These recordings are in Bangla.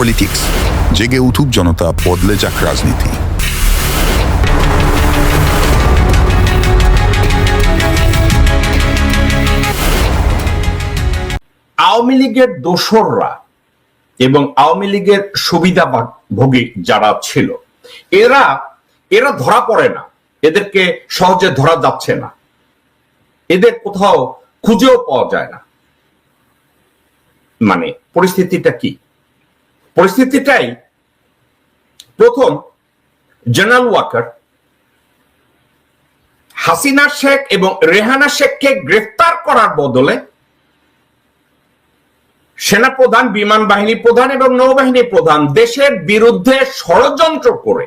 পলিটিক্স জেগে উঠুক জনতা, বদলে যাক রাজনীতি। আওয়ামী লীগের দোসররা এবং আওয়ামী লীগের সুবিধাভোগী যারা ছিল, এরা এরা ধরা পড়ে না। এদেরকে সহজে ধরা যাচ্ছে না। এদের কোথাও খুঁজেও পাওয়া যায় না। মানে পরিস্থিতিটা কি? পরিস্থিতিটাই প্রথম জেনারেল ওয়াকার হাসিনা শেখ এবং রেহানা শেখকে গ্রেফতার করার বদলে সেনাপ্রধান, বিমান বাহিনী প্রধান এবং নৌবাহিনী প্রধান দেশের বিরুদ্ধে ষড়যন্ত্র করে,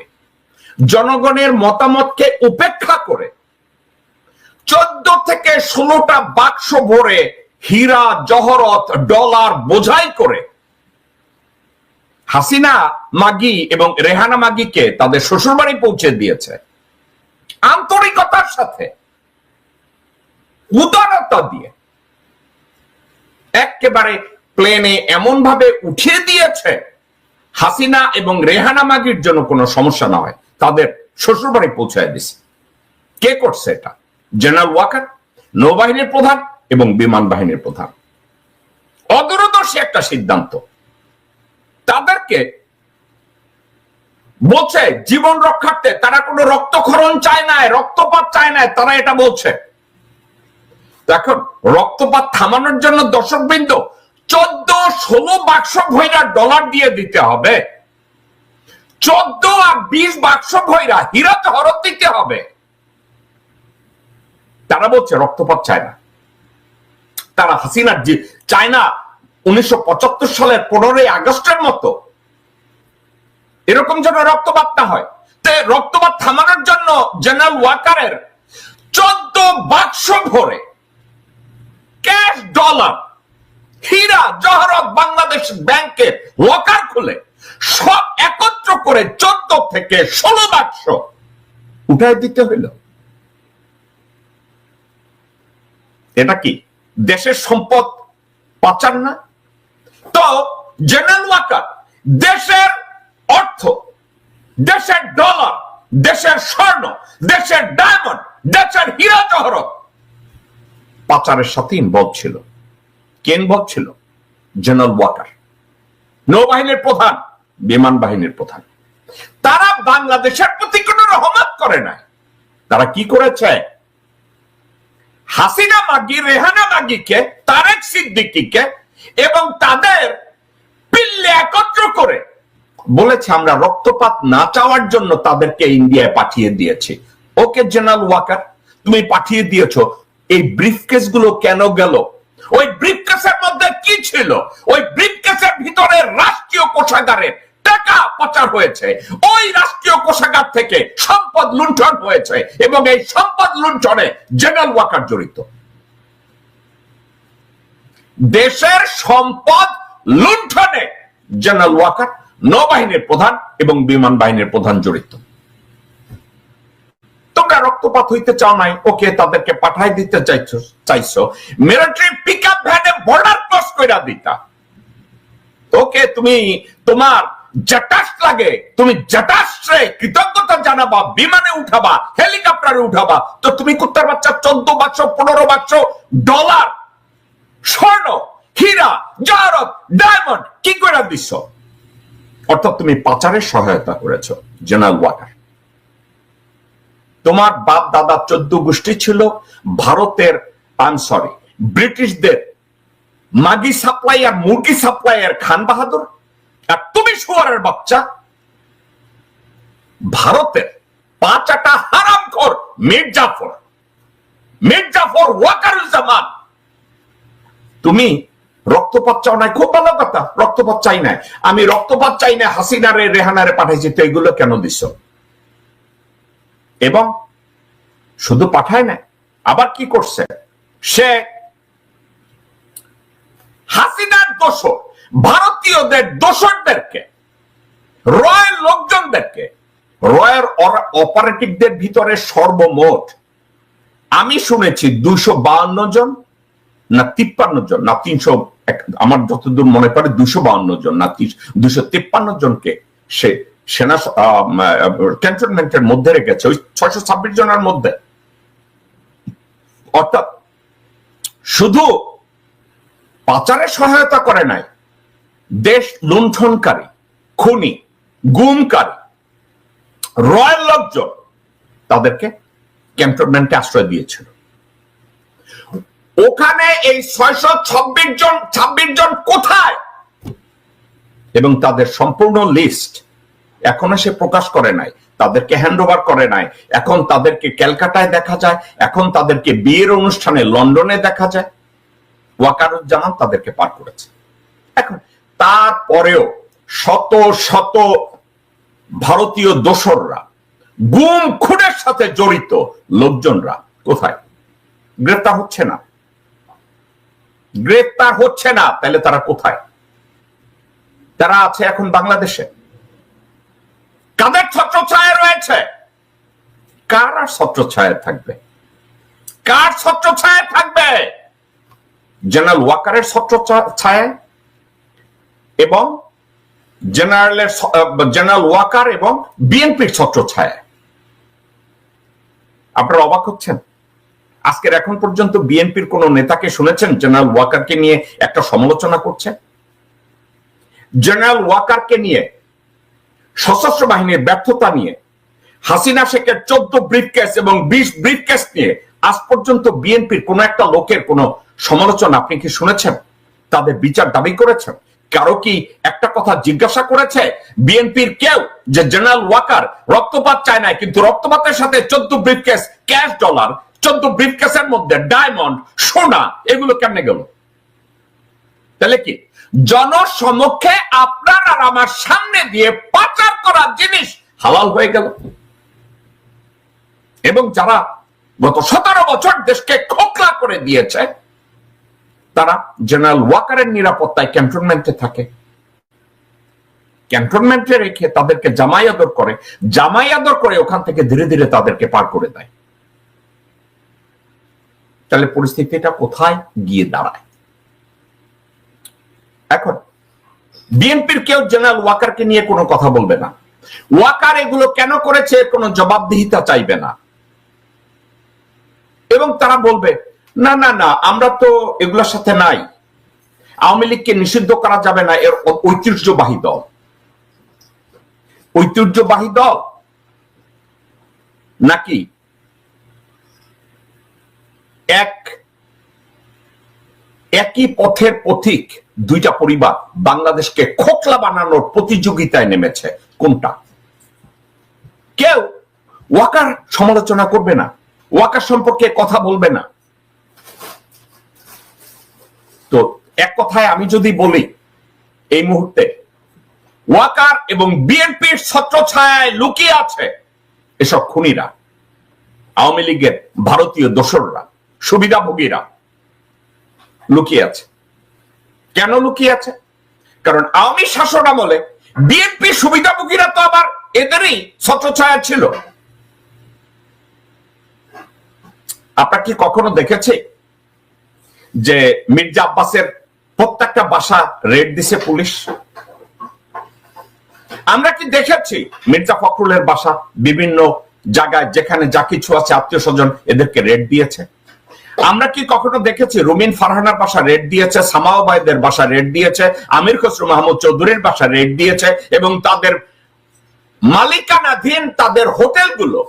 জনগণের মতামতকে উপেক্ষা করে, চোদ্দ থেকে ষোলোটা বাক্স ভরে হীরা, জহরত, ডলার বোঝাই করে হাসিনা মাগি এবং রেহানা মাগিকে তাদের শ্বশুরবাড়ি পৌঁছে দিয়েছে। আন্তরিকতার সাথে, উদারতা দিয়ে একেবারে প্লেনে এমন ভাবে উঠিয়ে দিয়েছে, হাসিনা এবং রেহানা মাগির জন্য কোনো সমস্যা না হয় তাদের শ্বশুরবাড়ি পৌঁছায় দিছে কে করছে এটা? জেনারেল ওয়াকার নৌবাহিনীর প্রধান এবং বিমান বাহিনীর প্রধান। অদূরদর্শী একটা সিদ্ধান্ত। তাদেরকে বলছে, জীবন রক্ষার্থে তারা কোনো রক্তক্ষরণ চায় না রক্তপাত চায় না তারা এটা বলছে। এখন রক্তপাত থামানোর জন্য দর্শকবৃন্দ চোদ্দ ষোলো বাক্স ভৈরা ডলার দিয়ে দিতে হবে। চোদ্দ আর বিশ বাক্স ভৈরা হীরা হরত দিতে হবে। তারা বলছে, রক্তপাত চায় না। তারা হাসিনার চায় না। উনিশশো পঁচাত্তর সালের পনেরোই আগস্টের মতো। এরকম যেন রক্তপাত না হয় রক্তপাত থামানোর জন্য জেনারেল ওয়াকারের চোদ্দ বাক্স ভরে ক্যাশ ডলার, হীরা, জহরত বাংলাদেশ ব্যাংকে লকার খুলে সব একত্র করে চোদ্দ থেকে ষোলো বাক্স উঠায় দিতে হইল। এটা কি? দেশের সম্পদ পাচার না? তো জেনারেল ওয়াকার দেশের অর্থ, দেশের ডলার দেশের স্বর্ণ, দেশের ডায়মন্ড দেশের হীরা জহরত পাচারের সাথে ইনভলভ ছিল। কে ইনভলভ ছিল? জেনারেল নৌবাহিনীর প্রধান, বিমান বাহিনীর প্রধান। তারা বাংলাদেশের প্রতি কোন রহমত করে নাই। তারা কি করেছে? হাসিনা মাগি, রেহানা মাগিকে, তারেক সিদ্দিকিকে এবং তাদের পিল্লে একত্র করে বলেছে, আমরা রক্তপাত না চাওয়ার জন্য তাদেরকে ইন্ডিয়ায় পাঠিয়ে দিয়েছি। ওকে, জেনারেল ওয়াকার, তুমি পাঠিয়ে দিয়েছ। এই ব্রিফকেসগুলো কেন গেল? ওই ব্রিফকেসের মধ্যে কি ছিল? ওই ব্রিফকেসের ভিতরে রাষ্ট্রীয় কোষাগারের টাকা পাচার হয়েছে। ওই রাষ্ট্রীয় কোষাগার থেকে সম্পদ লুণ্ঠন হয়েছে এবং এই সম্পদ লুণ্ঠনে জেনারেল ওয়াকার জড়িত। দেশের সম্পদ লুণ্ঠনে জেনারেল ওয়াকার, নৌবাহিনীর প্রধান এবং বিমান বাহিনীর প্রধান জড়িত। রক্তপাত হইতে চাও নাই, ওকে তাদেরকে পাঠাই দিতে চাইছো চাইছো। মিলিটারি ভ্যানে বর্ডার ক্রস দিতা। ওকে তুমি তোমার জটাস লাগে, তুমি জটাসে কৃতজ্ঞতা জানাবা, বিমানে উঠাবা, হেলিকপ্টারে উঠাবা, তো তুমি কুত্তার বাচ্চা, চোদ্দ বাক্স পনেরো বাক্স ডলার স্বর্ণ, হীরা জহরত ডায়মন্ড, কি করে দিচ্ছ অর্থাৎ তুমি পাচারের সহায়তা করেছ, জেনারেল ওয়াটার। তোমার বাপ দাদা চোদ্দ গোষ্ঠী ছিল, ভারতের আম সরি ব্রিটিশদের মাগি সাপ্লাই আর মুরগি সাপ্লাই আর খান বাহাদুর আর তুমি শুয়ারের বাচ্চা। ভারতের পাঁচাটা হারাম খোর মির্জাফর মির্জাফর ওয়াকারুজ্জামান তুমি রক্তপাত চাও নাই, খুব ভালো কথা, রক্তপাত চাই নাই। আমি রক্তপাত চাই না হাসিনারে, রেহানারে পাঠাইছি, তো এগুলো কেন দিছ? এবং শুধু পাঠায় না আবার কি করছে? সে হাসিনার দোষর, ভারতীয়দের দোসরদেরকে রয়ের লোকজনদেরকে, রয়ের অপারেটিভদের ভিতরে সর্বমোট, আমি শুনেছি বাউন্ন জন না তিপ্পান্ন জন, না তিনশো এক, আমার যতদূর মনে পড়ে, দুশো বাউন্ন জন, না দুশো তিপ্পান্ন জনকে সে সেনা ক্যান্টনমেন্টের মধ্যে রেখেছে, ওই ছয়শো ছাব্বিশ জনের মধ্যে। অর্থাৎ শুধু পাচারে সহায়তা করে নাই, দেশ লুণ্ঠনকারী, খুনি, গুমকারী, রয়্যাল লোকজন তাদেরকে ক্যান্টনমেন্টে আশ্রয় দিয়েছিল। ওখানে এই ছয়শো ছাব্বিশ জন ছাব্বিশ জন কোথায়? এবং তাদের সম্পূর্ণ লিস্ট এখনও সে প্রকাশ করে নাই। তাদেরকে হ্যান্ড ওভার করে নাই। এখন তাদেরকে ক্যালকাটায় দেখা যায়। এখন তাদেরকে বিয়ের অনুষ্ঠানে লন্ডনে দেখা যায়। ওয়াকারুজ্জামান তাদেরকে পার করেছে। এখন তারপরেও শত শত ভারতীয় দোসররা, গুম খুনের সাথে জড়িত লোকজনরা কোথায়? গ্রেপ্তার হচ্ছে না। গ্রেপ্তার হচ্ছে না, তাহলে তারা কোথায়? তারা আছে এখন বাংলাদেশে। কাদের ছত্রছায়া রয়েছে? কার আর ছত্রছায়া থাকবে? কার ছত্রছায়া থাকবে? জেনারেল ওয়াকারের ছত্রছায়া এবং জেনারেলের জেনারেল ওয়াকার এবং বিএনপির ছত্রছায়া আপনারা অবাক হচ্ছেন? আজকের এখন পর্যন্ত বিএনপির কোন নেতাকে শুনেছেন? জেনারেল ওয়াকারকে নিয়ে একটা সমালোচনা করছে? জেনারেল ওয়াকারকে নিয়ে, সশস্ত্র বাহিনীর ব্যর্থতা নিয়ে, হাসিনা শেখের চোদ্দ ব্রিফকেস এবং বিশ ব্রিফকেস নিয়ে আজ পর্যন্ত বিএনপির কোন একটা লোকের কোন সমালোচনা আপনি কি শুনেছেন? তাদের বিচার দাবি করেছেন? কারও কি একটা কথা জিজ্ঞাসা করেছে বিএনপির কেউ যে জেনারেল ওয়াকার রক্তপাত চায় না কিন্তু রক্তপাতের সাথে চোদ্দ ব্রিফকেস ক্যাশ ডলার চোদ্দ ব্রিফকেসের মধ্যে ডায়মন্ড সোনা, এগুলো কেমনে গেল? তাহলে কি? জনসমক্ষে আপনার আর আমার সামনে দিয়ে পাচার করা জিনিস হালাল হয়ে গেল। এবং যারা গত সতেরো বছর দেশকে খোকলা করে দিয়েছে, তারা জেনারেল ওয়াকারের নিরাপত্তায় ক্যান্টনমেন্টে থাকে। ক্যান্টনমেন্টে রেখে তাদেরকে জামাই আদর করে জামাই আদর করে ওখান থেকে ধীরে ধীরে তাদেরকে পার করে দেয়। তাহলে পরিস্থিতিটা কোথায়? গিয়ে দাঁড়ায়। এখন, বিএনপির কেউ জেনারেল ওয়াকারকে নিয়ে কোনো কথা বলবে না। ওয়াকার এগুলো কেন করেছে কোনো জবাবদিহিতা চাইবে না। এবং তারা বলবে, না না না, আমরা তো এগুলোর সাথে নাই। আওয়ামী লীগকে নিষিদ্ধ করা যাবে না, এর ঐতিহ্যবাহী দল। ঐতিহ্যবাহী দল? নাকি এক, একই পথের পথিক দুইটা পরিবার বাংলাদেশকে খোকলা বানানোর প্রতিযোগিতায় নেমেছে। কোনটা? কেউ ওয়াকার সমালোচনা করবে না, ওয়াকার সম্পর্কে কথা বলবে না। তো এক কথায় আমি যদি বলি, এই মুহূর্তে ওয়াকার এবং বিএনপির ছত্রছায়ায় লুকিয়ে আছে এসব খুনিরা, আওয়ামী লীগের ভারতীয় দোসররা। সুবিধাভোগীরা লুকিয়ে আছে। কেন লুকিয়ে আছে? কারণ আওয়ামী শাসন আমলে বিএনপি সুবিধাভোগীরা তো আবার এদেরই ছত্রছায়া ছিল। আপনার কি কখনো দেখেছে যে মির্জা আব্বাসের প্রত্যেকটা বাসা রেড দিছে পুলিশ? আমরা কি দেখেছি মির্জা ফখরুলের বাসা বিভিন্ন জায়গায় যেখানে যা কিছু আছে আত্মীয় স্বজন এদেরকে রেড দিয়েছে? আমরা কি কখনো দেখেছি? রুমিন ফারহানার বাসা রেড দিয়েছে সামাওবাইদের বাসা রেড দিয়েছে, আমির খসরু মাহমুদ চৌধুরীর বাসা রেড দিয়েছে এবং তাদের মালিকানাধীন তাদের হোটেলগুলো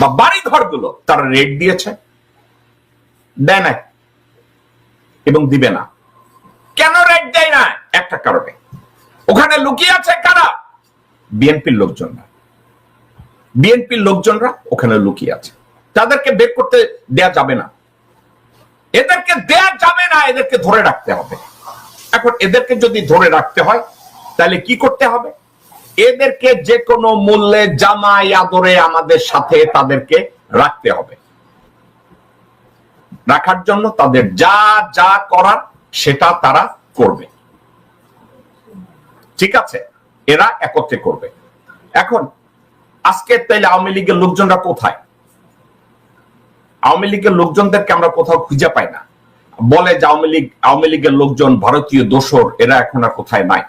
বা বাড়ি ঘরগুলো তারা রেড দিয়েছে। দেয় না এবং দিবে না। কেন রেড দেয় না? একটা কারণে। ওখানে লুকিয়ে আছে কারা? বিএনপির লোকজনরা। বিএনপির লোকজনরা ওখানে লুকিয়ে আছে। তাদেরকে বের করতে দেয়া যাবে না। এদেরকে দেয়া যাবে না, এদেরকে ধরে রাখতে হবে। এখন এদেরকে যদি ধরে রাখতে হয়, তাহলে কি করতে হবে? এদেরকে যে কোনো মূল্যে জামাই আদরে আমাদের সাথে তাদেরকে রাখতে হবে। রাখার জন্য তাদের যা যা করার সেটা তারা করবে। ঠিক আছে? এরা একত্রে করবে। এখন, আজকে তাইলে আওয়ামী লীগের লোকজনরা কোথায়? আওয়ামী লীগের লোকজনদেরকে আমরা কোথাও খুঁজে পাই না। বলে যে আওয়ামী লীগ, আওয়ামী লীগের লোকজন ভারতীয় দোসর, এরা এখন আর কোথায় নাই।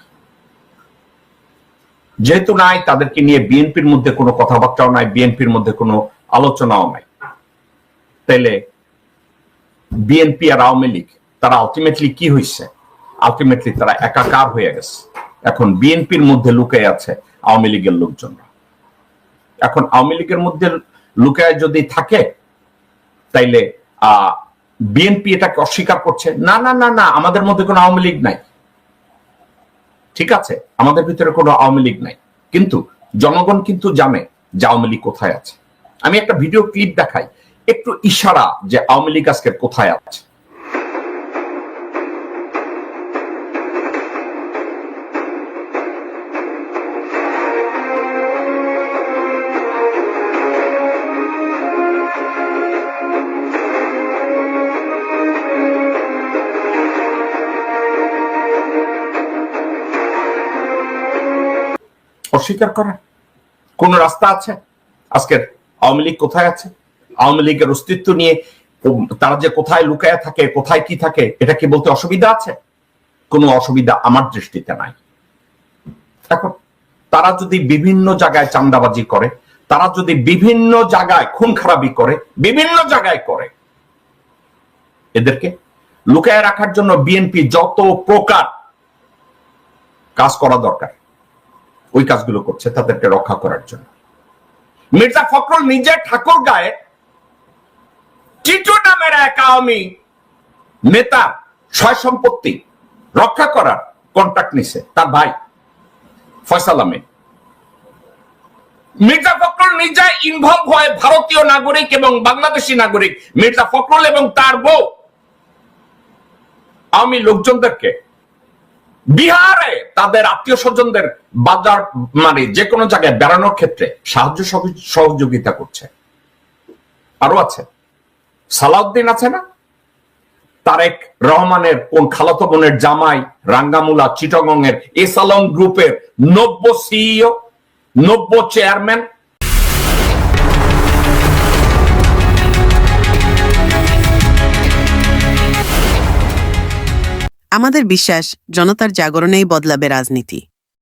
যেহেতু নাই, তাদেরকে নিয়ে বিএনপির মধ্যে কোনো কথাবার্তাও নাই, বিএনপির মধ্যে কোনো আলোচনাও নাই। তাইলে বিএনপি আর আওয়ামী লীগ, তারা আলটিমেটলি কি হয়েছে আলটিমেটলি তারা একাকার হয়ে গেছে। এখন বিএনপির মধ্যে লুকে আছে আওয়ামী লীগের লোকজনরা। এখন আওয়ামী লীগের মধ্যে লুকায় যদি থাকে তাইলে বিএনপি এটাকে অস্বীকার করছে। না না না না, আমাদের মধ্যে কোনো আওয়ামী লীগ নাই। ঠিক আছে? আমাদের ভিতরে কোনো আওয়ামী লীগ নাই। কিন্তু জনগণ কিন্তু জানে যে আওয়ামী লীগ কোথায় আছে। আমি একটা ভিডিও ক্লিপ দেখাই। একটু ইশারা যে আওয়ামী লীগ আজকে কোথায় আছে। অস্বীকার করা? কোন রাস্তা আছে? আজকের আওয়ামী লীগ কোথায় আছে? আওয়ামী লীগের অস্তিত্ব নিয়ে তারা যে কোথায় লুকায় থাকে, কোথায় কি থাকে, এটা কি বলতে অসুবিধা আছে? কোনো অসুবিধা আমার দৃষ্টিতে নাই। এখন, তারা যদি বিভিন্ন জায়গায় চান্দাবাজি করে, তারা যদি বিভিন্ন জায়গায় খুন খারাপি করে, বিভিন্ন জায়গায় করে, এদেরকে লুকায় রাখার জন্য বিএনপি যত প্রকার কাজ করা দরকার। ওই কাজগুলো করছে তাদেরকে রক্ষা করার জন্য। মির্জা ফখরুল নিজের ঠাকুর গায়ে টিটু নামের এক আওয়ামী নেতা সয় সম্পত্তি রক্ষা করার কন্ট্রাক্ট নিছে, তার ভাই ফয়সাল আহমেদ। মির্জা ফখরুল নিজে ইনভলভ হয় ভারতীয় নাগরিক এবং বাংলাদেশি নাগরিক। মির্জা ফখরুল এবং তার বউ আওয়ামী লোকজনদেরকে বিহারে তাদের আত্মীয় স্বজনদের বাজার মানে যে কোনো জায়গায় বেড়ানোর ক্ষেত্রে সাহায্য সহযোগিতা করছে। আরও আছে। সালাউদ্দিন আছে না? তারেক রহমানের কোন খালাতো বোনের জামাই রাঙ্গামুলা চিটগং এর এসালং গ্রুপের নব্য সিইও, নব্য চেয়ারম্যান আমাদের বিশ্বাস জনতার জাগরণেই বদলাবে রাজনীতি।